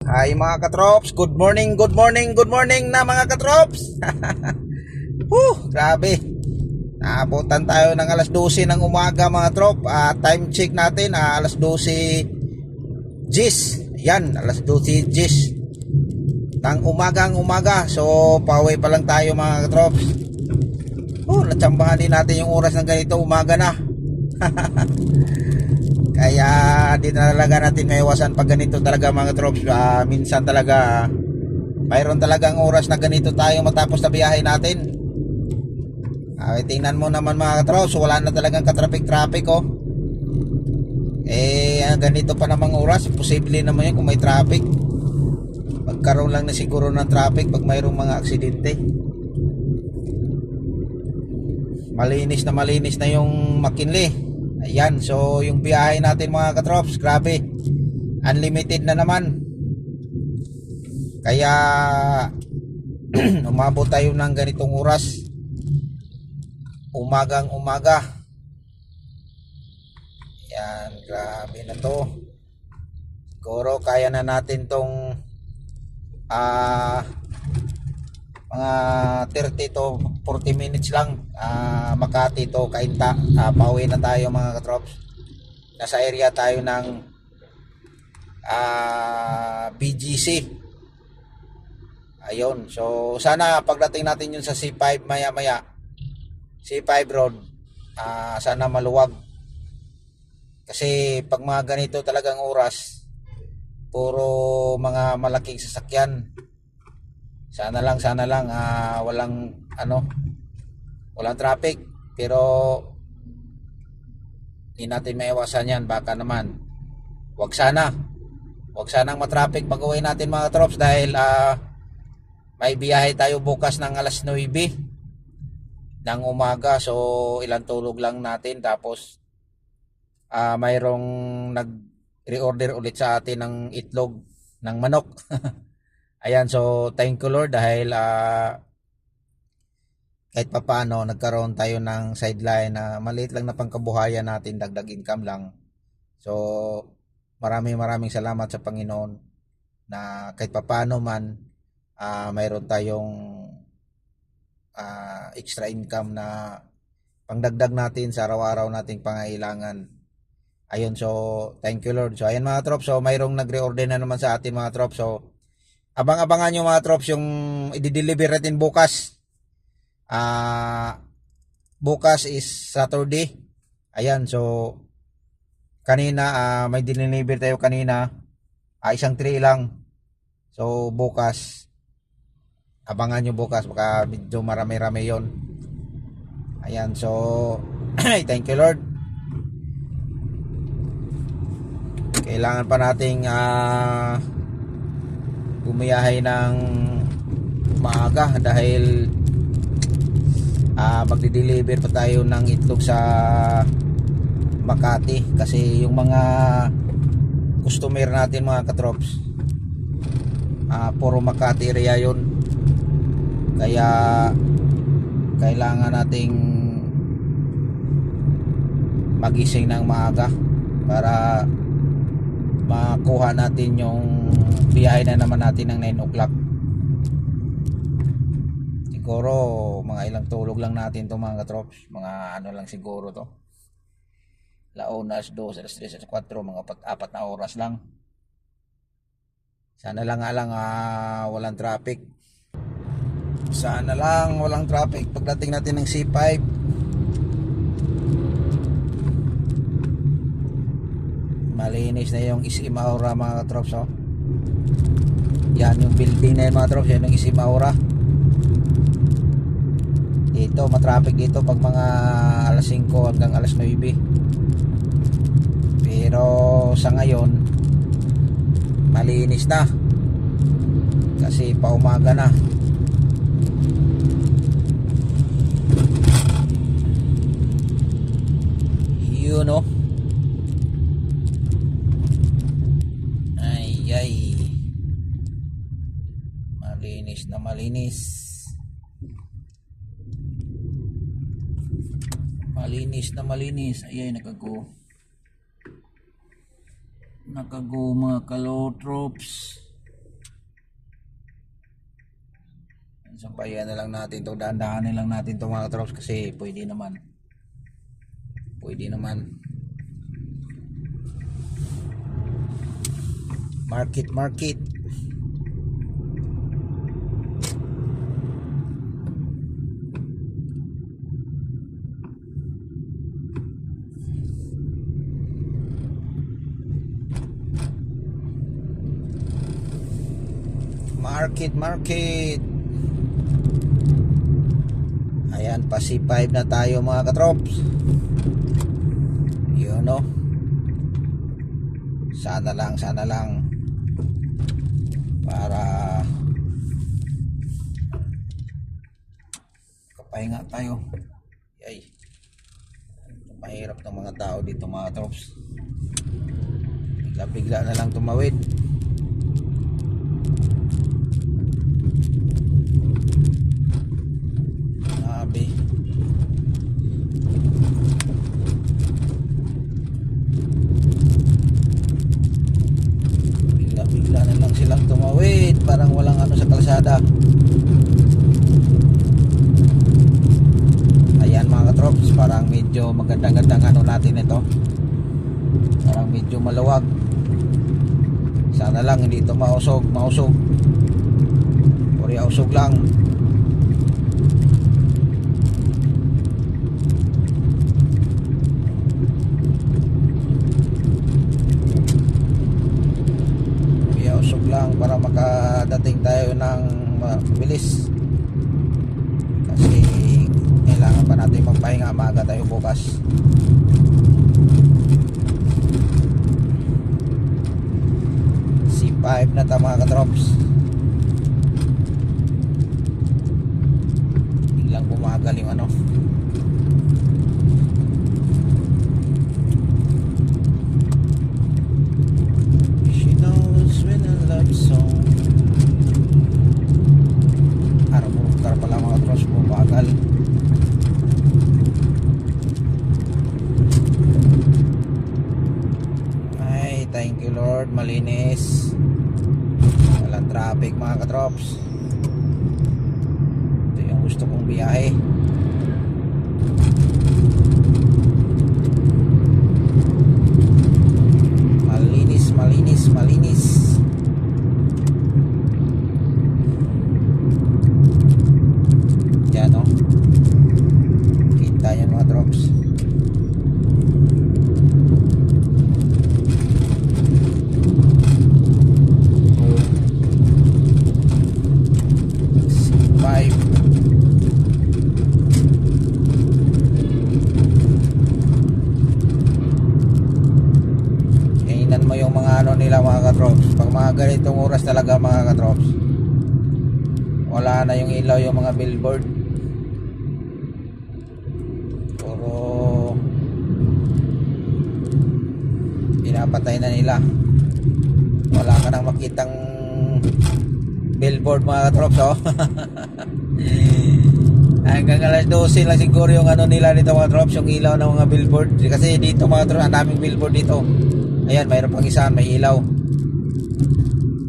Hi mga katrops, good morning, good morning, good morning na mga katrops. Whew, grabe. Naabutan tayo ng alas 12 ng umaga mga trop. Ah, time check natin, ah, alas 12 gis. Yan, alas 12 gis. Tang umagang umaga. So, pauwi pa lang tayo mga katrops. Oh, natsambahan din natin yung oras ng ganito umaga na. Kaya di na talaga natin maiwasan pag ganito talaga mga troops. Ah, minsan talaga mayroon talagang oras na ganito tayo matapos na biyahe natin. Ah, tingnan mo naman mga troops, wala na talagang ka-traffic-traffic oh. Eh, ah, ganito pa namang oras, posible naman yun kung may traffic. Magkaroon lang na siguro ng traffic pag mayroong mga aksidente. Malinis na malinis na yung McKinley. Ayan, so yung biyahe natin mga katrops, grabe. Unlimited na naman. Kaya umabot tayo ng ganitong oras. Umagang umaga. Yan, grabe na to. Siguro kaya na natin tong ah mga 30 to 40 minutes lang ah, Makati to Kainta. Uh, pauwi na tayo mga katrops nasa area tayo ng ah, BGC ayun. So sana pagdating natin yun sa C5 maya maya C5 road ah, sana maluwag. Kasi pag mga ganito talagang oras puro mga malaking sasakyan. Sana lang sana lang ah, walang ano walang traffic pero hindi natin maiwasan yan. Baka naman wag sana. Wag sanang matraffic pag uwi natin mga trops dahil ah, may biyahe tayo bukas ng alas 9 ng umaga. So ilang tulog lang natin. Tapos ah, mayroong nag reorder ulit sa atin ng itlog ng manok. Ayan, so thank you Lord dahil ah, kahit papaano nagkaroon tayo ng sideline na maliit lang na pangkabuhayan natin, dagdag income lang. So maraming maraming salamat sa Panginoon na kahit papaano man ah, mayroon tayong ah, extra income na pangdagdag natin sa araw-araw nating pangailangan. Ayun, so thank you Lord. So ayan mga trop, so mayroong nagre-order na naman sa atin mga trop. So abang-abangan nyo mga trops yung i-deliver natin bukas. Ah, bukas is Saturday. Ayan, so kanina ah, may deliver tayo kanina. Ah, isang tray lang. So bukas abangan nyo bukas baka medyo marami-rami yon. Ayan, so thank you Lord. Kailangan pa nating ah bumiyahe ng maaga dahil ah magdi-deliver pa tayo ng itlog sa Makati. Kasi yung mga customer natin mga katrops ah puro Makati area yun. Kaya kailangan nating magising ng maaga para makuha natin yung biyahe na naman natin ng 9 o'clock. Siguro mga ilang tulog lang natin to mga katrops. Mga ano lang siguro to. Launas, 2, alas 3, alas 4 mga pat, apat na oras lang. Sana lang lang ah, walang traffic. Sana lang walang traffic pagdating natin ng C5 malinis na yung Isimaura mga katrops oh. yan yung building na yun mga katrops. Yan yung Isimaura dito matraffic dito pag mga alas 5 hanggang alas 9 pero sa ngayon malinis na kasi paumaga na yun oh Ay, ay. Malinis na malinis. is na malinis. Ayan nakago. Nakago mga kalotropes sampayan na lang natin to. Dahan-dahanin lang natin to mga katrops kasi pwede naman. Pwede naman. Market market. Market, market. Ayan, pa C5 na tayo mga katrops. Yun no. Sana lang, sana lang. Para kapahinga tayo. Yay. Mahirap ng mga tao dito mga katrops. Bigla-bigla na lang tumawid. Grabe. Bigla-bigla na lang silang tumawid. Parang walang ano sa kalsada. Ayan mga katrops, parang medyo magandang-gandang ano natin ito. Parang medyo maluwag. Sana lang hindi ito mausog, mausog. Puri usog lang. Lang para makadating tayo ng mabilis. Kasi kailangan pa natin magpahinga maaga tayo bukas. C5 na ta mga katrops. Biglang bumagal yung ano. She knows when I love song Araw-araw pala mga katrops bumagal. Ay, thank you Lord, malinis. Walang traffic mga katrops. Ito yung gusto kong biyahe. Malinis, malinis, malinis. Yan o. Kita yan mga drops. Five. Kainan mo yung mga ano nila mga katrops. Pag mga ganitong oras talaga mga katrops. Wala na yung ilaw yung mga billboard. Puro pinapatay na nila. Wala ka nang makitang billboard mga katrops oh. Hanggang alas 12 lang siguro yung ano nila dito mga drops, yung ilaw ng mga billboard. Kasi dito mga drops, ang daming billboard dito. Ayan, mayroon pang isa, may ilaw.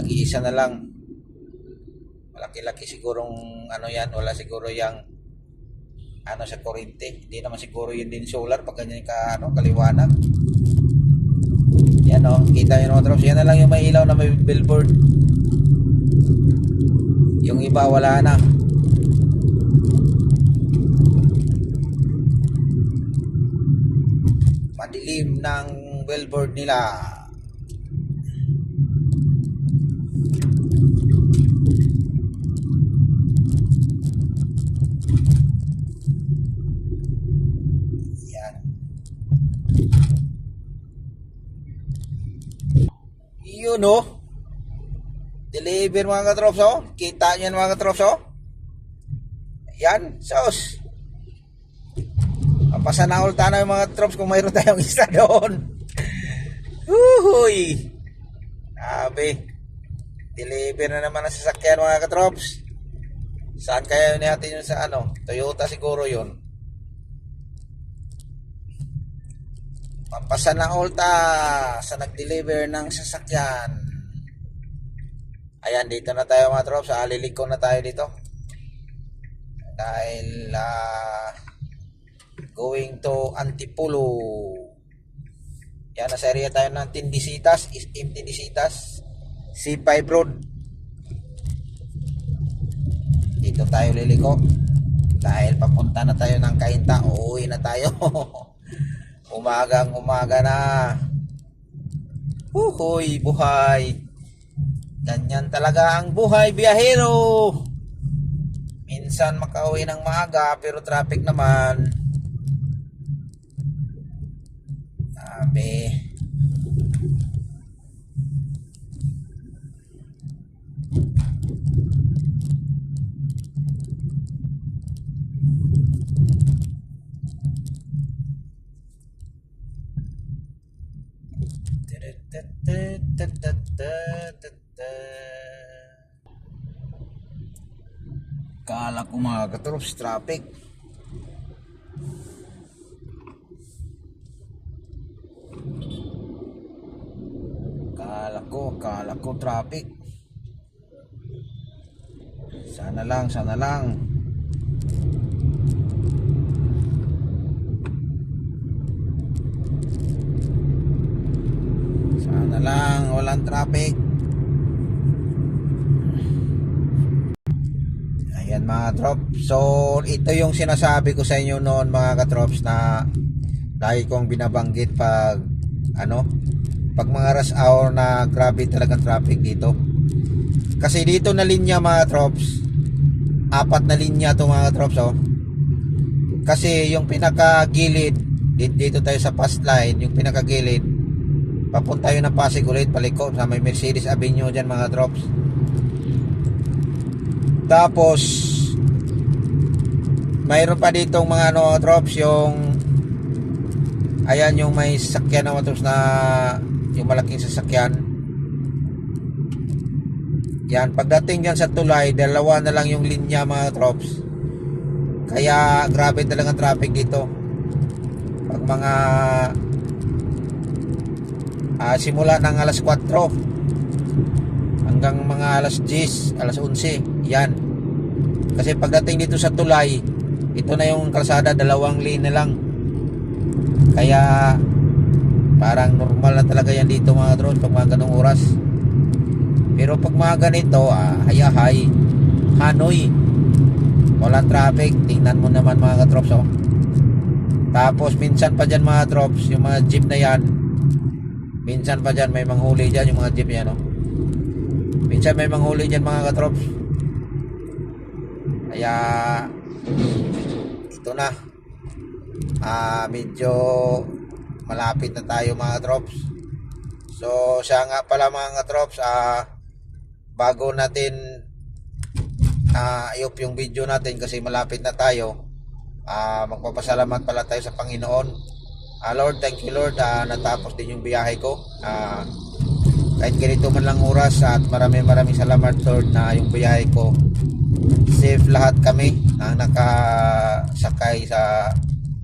Nag-iisa na lang. Malaki-laki sigurong ano yan, wala siguro yung ano sa kurente. Hindi naman siguro yun din solar pag ganyan ka ano, kaliwanag. Yan o, kita nyo mga drops. Yan na lang yung may ilaw na may billboard. Yung iba wala na. Madilim ng billboard nila. Yan. Yun oh. Deliver mga katrops oh. Kita niyan mga katrops oh. Yan, sauce. Papasanahol tayo mga troops kung mayroon tayong isa doon. Uhuy. Sabi. Deliver na naman ang sasakyan mga katrops. Saan kaya yun natin yun sa ano? Toyota siguro yun. Papasanahol ta sa nag-deliver ng sasakyan. Ayan, dito na tayo mga trops. Aliliko na tayo dito. dahil ah, going to Antipolo yan nasa area tayo ng Tindisitas is Tindisitas C5 Road. Dito tayo liliko. Dahil papunta na tayo ng Kainta uuwi na tayo. Umagang umaga na. Uhoy, buhay. Ganyan talaga ang buhay biyahero. Minsan makauwi ng maaga pero traffic naman sabi Kala ko mga katrops, traffic. Traffic. Sana lang, sana lang. Sana lang, walang traffic. Ayan mga trop. So, ito yung sinasabi ko sa inyo noon mga katrops na lagi kong binabanggit pag ano, pag mga rush hour na grabe talaga traffic dito. Kasi dito na linya mga trops, apat na linya to mga trops oh. Kasi yung pinakagilid, di- dito tayo sa fast line, yung pinakagilid, papunta yun ng Pasig ulit, paliko sa may Mercedes Avenue dyan mga drops. Tapos, mayroon pa ditong mga ano, drops, yung, ayan yung may sasakyan na matos na, yung malaking sasakyan. Yan, pagdating dyan sa tulay, dalawa na lang yung linya mga drops. Kaya, grabe talaga ang traffic dito. Pag mga Ah, simula ng alas 4 hanggang mga alas 10, alas 11. Yan. Kasi pagdating dito sa tulay, ito na yung kalsada, dalawang lane na lang. Kaya parang normal na talaga yan dito mga drones pag mga ganong oras. Pero pag mga ganito, ah, hayahay, Hanoi, walang traffic. Tingnan mo naman mga katrops, oh. Tapos minsan pa dyan mga drops, yung mga jeep na yan, Minsan pa dyan may manghuli dyan yung mga jeep yan no? Minsan may manghuli dyan mga katrops Kaya Ito na ah Medyo Malapit na tayo mga katrops So siya nga pala mga katrops ah, Bago natin ah, I-off yung video natin kasi malapit na tayo ah, Magpapasalamat pala tayo sa Panginoon Ah, Lord, thank you Lord. Ah, natapos din yung biyahe ko. Ah, kahit ganito man lang oras at maraming maraming salamat Lord na yung biyahe ko safe lahat kami na nakasakay sa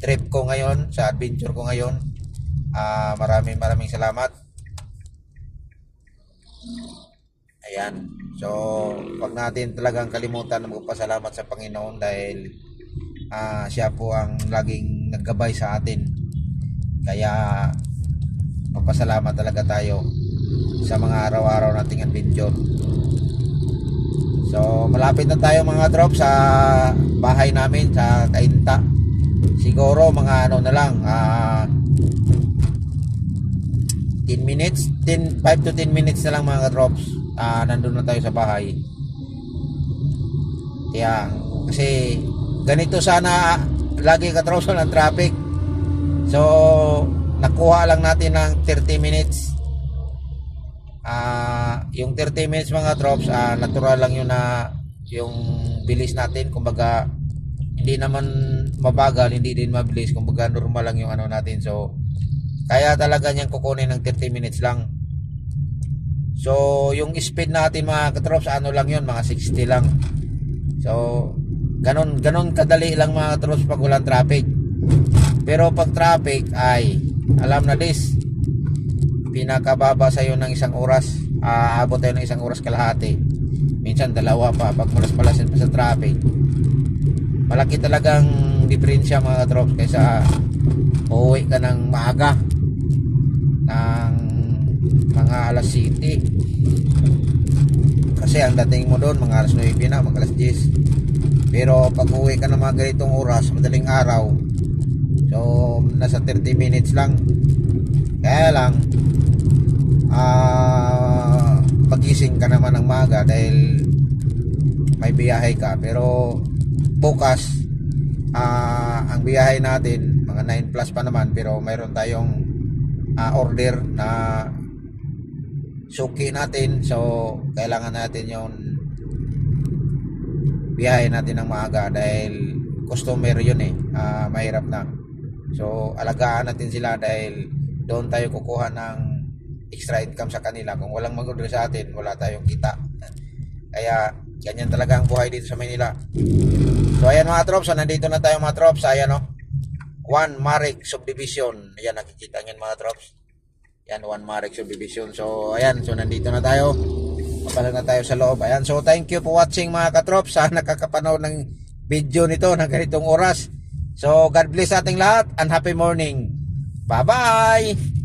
trip ko ngayon, sa adventure ko ngayon. Ah, maraming maraming salamat. Ayan. So, wag natin talagang kalimutan na magpasalamat sa Panginoon dahil ah, siya po ang laging naggabay sa atin. Kaya magpasalamat talaga tayo sa mga araw-araw nating adventure. So, malapit na tayo mga drop sa bahay namin sa Kainta. Siguro mga ano na lang, ah 10 minutes, 10, 5 to 10 minutes na lang mga drops. Ah, nandun na tayo sa bahay. Kaya, kasi ganito sana lagi ka drops ng traffic. So, nakuha lang natin ng 30 minutes. Ah, yung 30 minutes mga drops, ah, natural lang yun na yung bilis natin. Kumbaga, hindi naman mabagal, hindi din mabilis. Kumbaga, normal lang yung ano natin. So, kaya talaga niyang kukunin ng 30 minutes lang. So, yung speed natin mga katrops, ano lang yun, mga 60 lang. So, ganon, ganon kadali lang mga katrops pag walang traffic. Pero pag traffic ay alam na this pinakababa sa iyo ng isang oras aabot tayo ng isang oras kalahati minsan dalawa pa pag malas-malasin pa sa traffic malaki talagang diferensya mga katrops kaysa uuwi ka ng maaga ng mga alas 7 kasi ang dating mo doon mga alas 9 na mga alas 10 pero pag uwi ka ng mga ganitong oras madaling araw. So nasa 30 minutes lang. Kaya lang pagising ka naman ng maga dahil may biyahe ka. Pero bukas ah ang biyahe natin mga 9 plus pa naman pero mayroon tayong ah, order na suki natin. So kailangan natin yung biyahe natin ng maaga dahil customer yun eh. Ah, mahirap na. So alagaan natin sila dahil doon tayo kukuha ng extra income sa kanila. Kung walang mag-order sa atin wala tayong kita. Kaya ganyan talaga ang buhay dito sa Manila. So ayan mga trops so, nandito na tayo mga trops ayan o One Marek Subdivision ayan nakikita nyo mga trops yan, One Marek Subdivision. So, ayan. So, nandito na tayo. Papalag na tayo sa loob. Ayan. So, thank you for watching mga katrop. Sana nakakapanood ng video nito ng ganitong oras. So, God bless ating lahat and happy morning. Bye-bye!